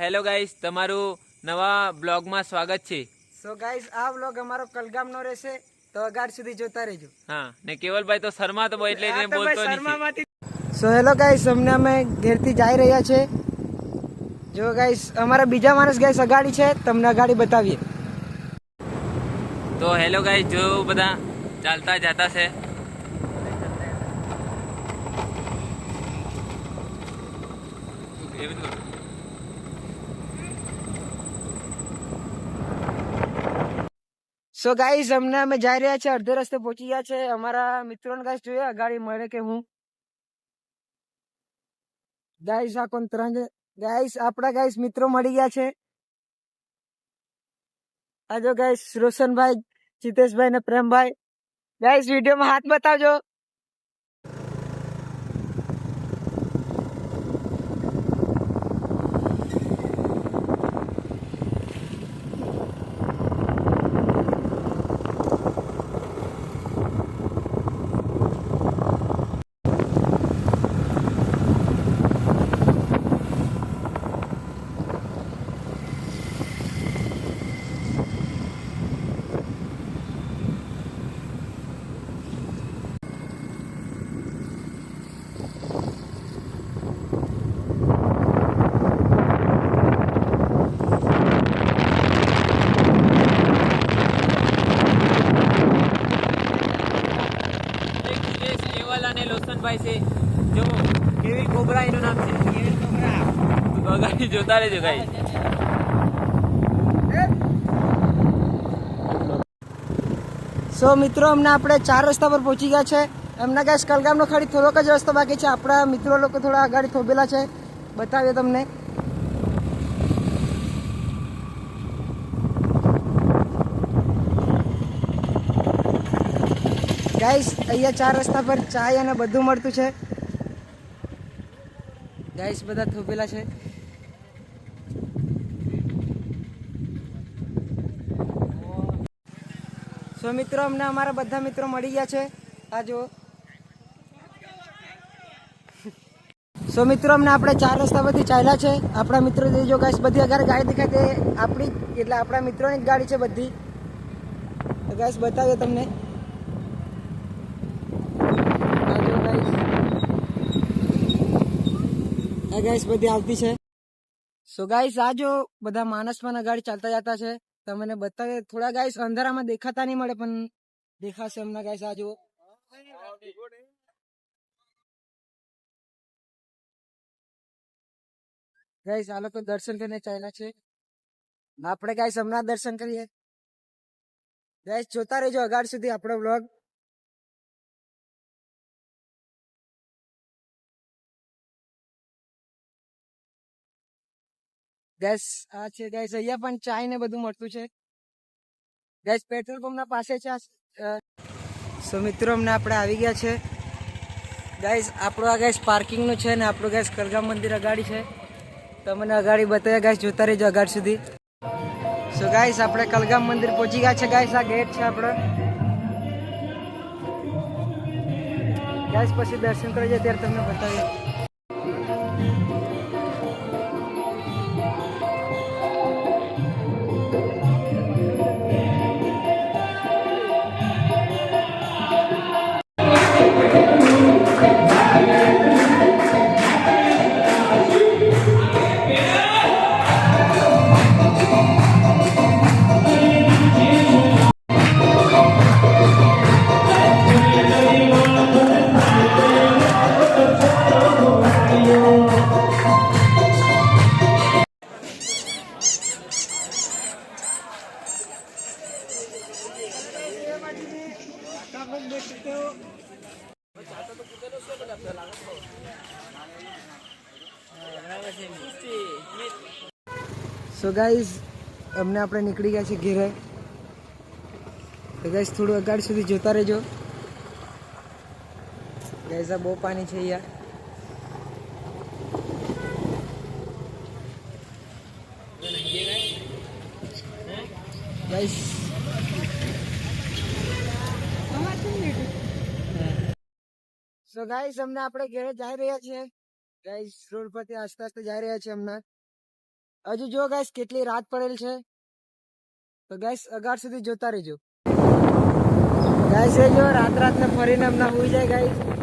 Hello guys તમારું નવા બ્લોગમાં સ્વાગત છે. સો ગાઈસ આ વ્લોગ અમારો કલગામનો રહેશે તો અગાડ સુધી જોતા રહેજો. હા ને કેવલભાઈ તો શર્માતો હોય એટલે એને બોલતો નથી. સો હેલો ગાઈસ અમને અમે ઘેરથી જઈ રહ્યા છે. જો ગાઈસ અમારા બીજા માણસ ગાઈસ અગાડી છે તમને અગાડી બતાવીએ. તો હેલો ગાઈસ જો બધા ચાલતા જતા છે. એવું જ કરું. સો ગાઈઝ અમને અમે જઈ રહ્યા છે અડધે રસ્તે પહોંચી ગયા છે. અમારા મિત્રોને ગાઈઝ જોયા અગાડી મળે કે હું? ગાઈઝ આ કોણ ત્રણ ગાઈઝ આપણા ગાઈસ મિત્રો મળી ગયા છે. આજો ગાઈઝ રોશનભાઈ, જીતેશભાઈ ને પ્રેમભાઈ. ગાઈસ વિડીયોમાં હાથ બતાવજો. અને લોસનભાઈ છે. જો કેવી કોબરા એનું નામ છે? કેવી કોબરા? તો જોતા રહેજો ગાઈ સો મિત્રો અમને આપણે ચાર રસ્તા પર પહોંચી ગયા છે. એમના ગાઈસ કલગામનો ખાલી થોડોક જ રસ્તો બાકી છે. આપણા મિત્રો લોકો થોડા આગળ થોભેલા છે. બતાવીએ તમને. ગાઈસ અહીંયા ચાર રસ્તા પર ચાય અને બધું મળતું છે. ગાઈસ બધા થોભેલા છે. સો મિત્રો, અમને અમારા બધા મિત્રો મળી ગયા છે. આ જુઓ. સો મિત્રો, અમને આપણે ચાર રસ્તા પરથી ચાલ્યા છે. આપણા મિત્રો, જો ગાઈસ બધી અગર ગાડી દેખાય તે આપણી એટલે આપણા મિત્રોની જ ગાડી છે બધી. ગાઈસ બતાવીએ તમને આ જુઓ ગાઈસ બધી આવતી છે? સો ગાઈસ આ જો બધા પણ અગાડી ચાલતા જતા છે. તમને બતાવે થોડા ગાઈસ અંધારામાં દેખાતા નહીં મળે, પણ દેખાશે એમના ગાઈસ આ જુઓ ગાઈસ આ લોકો દર્શન કરીને ચાલ્યા છે. આપણે ગાઈસ હમણાં દર્શન કરીએ. ગાઈસ જોતા રહેજો અગાડ સુધી આપણો વ્લોગ ગેસ આ છે, ગેસ અહીંયા પણ ચાય ને બધું મળતું છે. ગેસ પેટ્રોલ પંપ ના પાસે છે સો મિત્રો, અમને આપણે આવી ગયા છે. ગાઈસ આપણો આ ગેસ પાર્કિંગનું છે ને આપણું ગેસ કરગામ મંદિર અગાડી છે. તમને અગાડી બતાવ્યા ગાઈસ જોતા રહેજો અગાડ સુધી. સો ગાઈસ આપણે કલગામ મંદિર પહોંચી ગયા છે. ગાઈસ આ ગેટ છે આપણો. ગાઈસ પછી દર્શન કરી જાય, ત્યારે તમને બતાવીએ. સો ગાઈઝ અમને આપણે નીકળી ગયા છે ઘેરે. તો ગાઈઝ થોડું અગાડ સુધી જોતા રહેજો. ગાઈઝ આ બહુ પાણી છે અહીંયા. ગાઈઝ સો ગાઈસ અમને આપણે ઘરે જઈ રહ્યા છીએ. ગાઈસ રોડ પરથી આસ્તે આસ્તે જઈ રહ્યા છીએ હમણાં હજુ જો ગાઈસ કેટલી રાત પડેલ છે. તો ગાઈસ અગાડ સુધી જોતા રહેજો. ગાઈસ એ જો રાત રાતને ફરીને હમણાં હોઈ જાય ગાઈસ